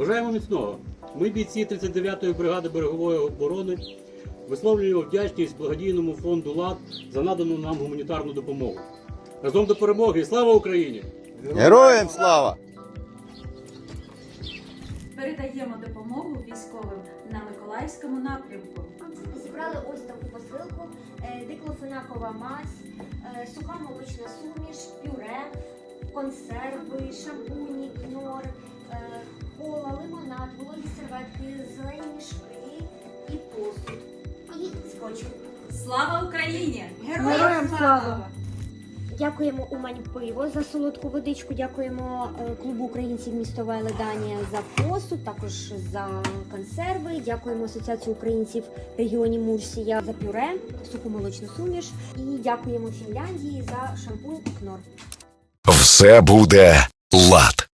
Бажаємо міцного. Ми, бійці 39-ї бригади берегової оборони, висловлюємо вдячність благодійному фонду ЛАД за надану нам гуманітарну допомогу. Разом до перемоги! Слава Україні! Героям слава! Передаємо допомогу військовим на Миколаївському напрямку. Зібрали ось таку посилку, е, диклофенакова мазь, е, суха молочна суміш, пюре, консерви, шампуні, кнор, зелені мішки і посуд. І скотч. Слава Україні! Героям слава! Дякуємо Умань пиво за солодку водичку. Дякуємо е, клубу українців місто Веледанія за посуд, також за консерви. Дякуємо Асоціації українців регіонів Мурсія за пюре, суху молочну суміш. І дякуємо Фінляндії за шампунь Кнор. Все буде лад.